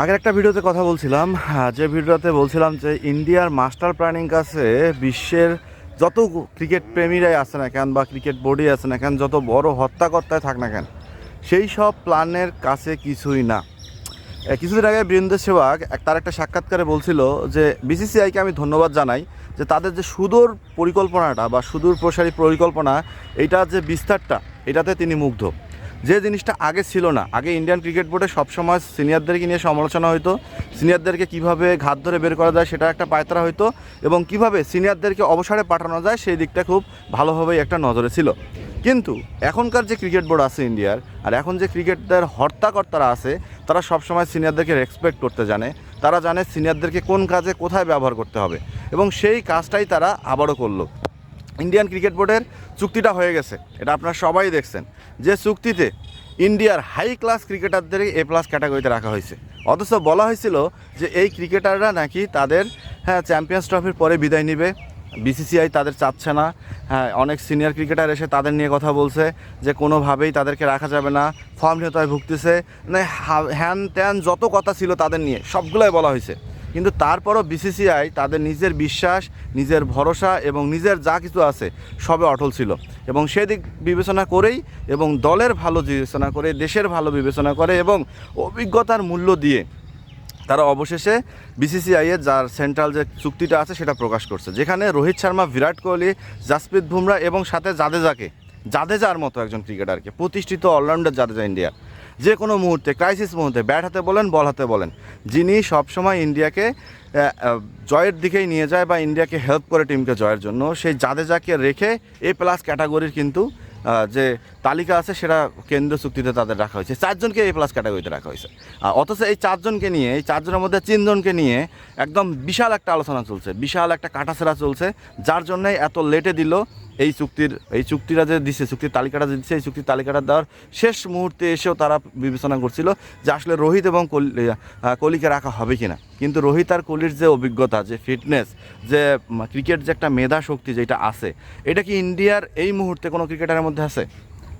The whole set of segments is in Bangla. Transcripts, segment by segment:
আগের একটা ভিডিওতে কথা বলছিলাম আহ, যে ভিডিওতে বলছিলাম যে ইন্ডিয়ার মাস্টার প্ল্যানিং কাছে বিশ্বের যত ক্রিকেট প্রেমীরাই আছে না কেন বা ক্রিকেট বোর্ডই আছে না কেন যত বড় হত্যাকর্তায় থাক না কেন সেই সব প্ল্যানের কাছে কিছুই না। কিছুদিন আগে বীরেন্দ্র সেবাগ তার একটা সাক্ষাৎকারে বলছিল যে বিসিসিআইকে আমি ধন্যবাদ জানাই যে তাদের যে সুদূর পরিকল্পনাটা বা সুদূর প্রসারী পরিকল্পনা এইটা যে বিস্তারটা এটাতে তিনি মুগ্ধ। যে জিনিসটা আগে ছিল না, আগে ইন্ডিয়ান ক্রিকেট বোর্ডে সবসময় সিনিয়রদেরকে নিয়ে সমালোচনা হতো সিনিয়রদেরকে কীভাবে ঘাত ধরে বের করা যায় সেটা একটা পায়তারা হতো এবং কীভাবে সিনিয়রদেরকে অবসরে পাঠানো যায় সেই দিকটা খুব ভালোভাবেই একটা নজরে ছিল। কিন্তু এখনকার যে ক্রিকেট বোর্ড আছে ইন্ডিয়ার আর এখন যে ক্রিকেটদের হর্তাকর্তারা আছে, তারা সবসময় সিনিয়রদেরকে রেসপেক্ট করতে জানে। তারা জানে সিনিয়রদেরকে কোন কাজে কোথায় ব্যবহার করতে হবে এবং সেই কাজটাই তারা আবারও করল। ইন্ডিয়ান ক্রিকেট বোর্ডের চুক্তিটা হয়ে গেছে। এটা আপনারা সবাই দেখছেন। যে চুক্তিতে ইন্ডিয়ার হাই ক্লাস ক্রিকেটারদের এ প্লাস ক্যাটাগরিতে রাখা হয়েছে। অথচ বলা হয়েছিল যে এই ক্রিকেটাররা নাকি তাদের হ্যাঁ চ্যাম্পিয়ন্স ট্রফির পরে বিদায় নেবে। বিসিসিআই তাদের চাচ্ছে না। হ্যাঁ অনেক সিনিয়র ক্রিকেটার এসে তাদের নিয়ে কথা বলছে যে কোনোভাবেই তাদেরকে রাখা যাবে না। ফর্ম ফর্মহীনতায় ভুগতেছে। মানে হ্যান ত্যান যত কথা ছিল তাদের নিয়ে সবগুলোই বলা হয়েছে। কিন্তু তারপরও বিসিসিআই তাদের নিজের বিশ্বাস, নিজের ভরসা এবং নিজের যা কিছু আছে সবে অটল ছিল। এবং সেদিক বিবেচনা করেই এবং দলের ভালো বিবেচনা করে, দেশের ভালো বিবেচনা করে এবং অভিজ্ঞতার মূল্য দিয়ে তারা অবশেষে বিসিসিআই এর যার সেন্ট্রাল যে চুক্তিটা আছে সেটা প্রকাশ করছে। যেখানে রোহিত শর্মা, বিরাট কোহলি, জাসপ্রীত বুমরা এবং সাথে জাদেজাকে, জাদেজার মতো একজন ক্রিকেটারকে প্রতিষ্ঠিত অলরাউন্ডার জাদেজা ইন্ডিয়ার যে কোনো মুহূর্তে ক্রাইসিস মুহূর্তে ব্যাট হাতে বলেন বল হাতে বলেন, যিনি সবসময় ইন্ডিয়াকে জয়ের দিকেই নিয়ে যায় বা ইন্ডিয়াকে হেল্প করে টিমকে জয়ের জন্য সেই জাদেজাকে রেখে এ প্লাস ক্যাটাগরির কিন্তু যে তালিকা আছে সেটা কেন্দ্রীয় চুক্তিতে তাদের রাখা হয়েছে। চারজনকে এ প্লাস ক্যাটাগরিতে রাখা হয়েছে। আর অথচ এই চারজনকে নিয়ে, এই চারজনের মধ্যে তিনজনকে নিয়ে একদম বিশাল একটা আলোচনা চলছে, বিশাল একটা কাটাছেড়া চলছে, যার জন্যই এত লেটে দিল এই চুক্তির, এই চুক্তিটা যে দিচ্ছে চুক্তির তালিকাটা যে দিচ্ছে এই চুক্তির তালিকাটা দেওয়ার শেষ মুহূর্তে এসেও তারা বিবেচনা করছিল যে আসলে রোহিত এবং কোহলিকে রাখা হবে কিনা। কিন্তু রোহিত আর কোহলির যে অভিজ্ঞতা, যে ফিটনেস, যে ক্রিকেট যে একটা মেধা শক্তি যেটা আছে, এটা কি ইন্ডিয়ার এই মুহূর্তে কোনো ক্রিকেটারের মধ্যে আছে?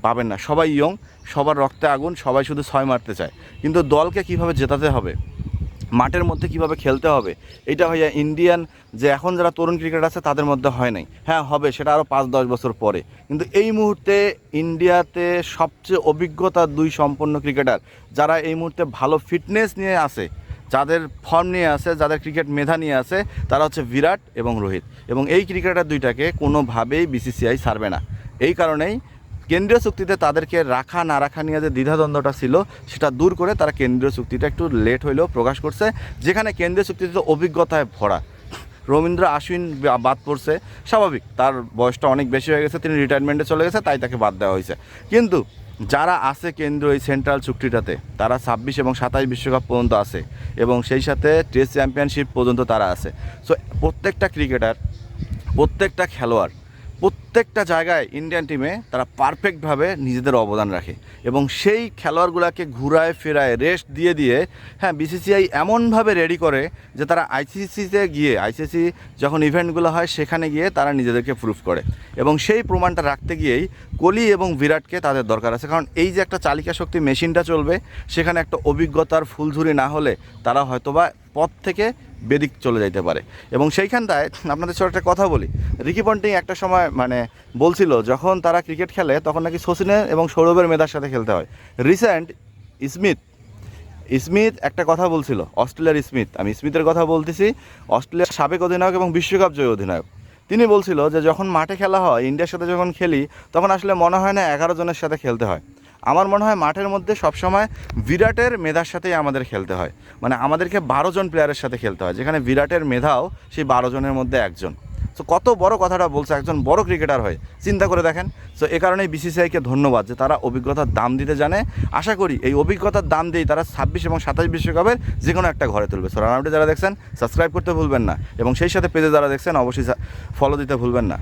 পাবেন না। সবাই ইয়ং, সবার রক্তে আগুন, সবাই শুধু ছয় মারতে চায়। কিন্তু দলকে কীভাবে জেতাতে হবে? মাঠের মধ্যে কীভাবে খেলতে হবে, এটা ভাইয়া ইন্ডিয়ান যে এখন যারা তরুণ ক্রিকেট আছে তাদের মধ্যে হয় নাই। হ্যাঁ হবে, সেটা আরও পাঁচ দশ বছর পরে। কিন্তু এই মুহূর্তে ইন্ডিয়াতে সবচেয়ে অভিজ্ঞতা দুই সম্পন্ন ক্রিকেটার যারা এই মুহূর্তে ভালো ফিটনেস নিয়ে আছে, যাদের ফর্ম নিয়ে আছে, যাদের ক্রিকেট মেধা নিয়ে আছে, তারা হচ্ছে বিরাট এবং রোহিত। এবং এই ক্রিকেটার দুইটাকে কোনোভাবেই বিসিসিআই ছাড়বে না। এই কারণেই কেন্দ্রীয় চুক্তিতে তাদেরকে রাখা না রাখা নিয়ে যে দ্বিধাদ্বন্দ্বটা ছিল, সেটা দূর করে তারা কেন্দ্রীয় চুক্তিটা একটু লেট হইলেও প্রকাশ করছে। যেখানে কেন্দ্রীয় চুক্তিতে অভিজ্ঞতায় ভরা। রবীন্দ্র আশ্বিন বাদ পড়ছে, স্বাভাবিক, তার বয়সটা অনেক বেশি হয়ে গেছে, তিনি রিটায়ারমেন্টে চলে গেছে, তাই তাকে বাদ দেওয়া হয়েছে। কিন্তু যারা আছে কেন্দ্র এই সেন্ট্রাল চুক্তিটাতে, তারা ছাব্বিশ এবং সাতাশ বিশ্বকাপ পর্যন্ত আছে এবং সেই সাথে টেস্ট চ্যাম্পিয়নশিপ পর্যন্ত তারা আছে। সো প্রত্যেকটা ক্রিকেটার প্রত্যেকটা খেলোয়াড় প্রত্যেকটা জায়গায় ইন্ডিয়ান টিমে তারা পারফেক্টভাবে নিজেদের অবদান রাখে এবং সেই খেলোয়াড়গুলোকে ঘুরায় ফেরায় রেস্ট দিয়ে দিয়ে হ্যাঁ বিসিসিআই এমনভাবে রেডি করে যে তারা আইসিসিতে গিয়ে আইসিসি যখন ইভেন্টগুলো হয় সেখানে গিয়ে তারা নিজেদেরকে প্রুফ করে এবং সেই প্রমাণটা রাখতে গিয়েই কোহলি এবং বিরাটকে তাদের দরকার আছে। কারণ এই যে একটা চালিকা শক্তি মেশিনটা চলবে, সেখানে একটা অভিজ্ঞতার ফুলঝুরি না হলে তারা হয়তোবা পথ থেকে বেদিক চলে যাইতে পারে। এবং সেইখানটায় আপনাদের সাথে একটা কথা বলি। রিকি পন্টিং একটা সময় মানে বলছিল, যখন তারা ক্রিকেট খেলে তখন নাকি শচীনের এবং সৌরভের মেধার সাথে খেলতে হয়। রিসেন্ট স্মিথ স্মিথ একটা কথা বলছিল, অস্ট্রেলিয়ার স্মিথ আমি স্মিথের কথা বলতেছি, অস্ট্রেলিয়ার সাবেক অধিনায়ক এবং বিশ্বকাপ জয়ী অধিনায়ক। তিনি বলছিল যে, যখন মাঠে খেলা হয়, ইন্ডিয়ার সাথে যখন খেলি, তখন আসলে মনে হয় না এগারো জনের সাথে খেলতে হয়। আমার মনে হয় মাঠের মধ্যে সবসময় বিরাটের মেধার সাথেই আমাদের খেলতে হয়। মানে আমাদেরকে বারো জন প্লেয়ারের সাথে খেলতে হয়, যেখানে বিরাটের মেধাও সেই বারো জনের মধ্যে একজন। সো কত বড় কথাটা বলছে, একজন বড় ক্রিকেটার হয়ে, চিন্তা করে দেখেন। সো এ কারণেই বিসিসিআইকে ধন্যবাদ যে তারা অভিজ্ঞতার দাম দিতে জানে। আশা করি এই অভিজ্ঞতার দাম দিয়েই তারা ছাব্বিশ এবং সাতাশ বিশ্বকাপের যে কোনো একটা ঘরে তুলবে। সো রানাউটে যারা দেখছেন সাবস্ক্রাইব করতে ভুলবেন না। এবং সেই সাথে পেজে যারা দেখছেন, অবশ্যই ফলো দিতে ভুলবেন না।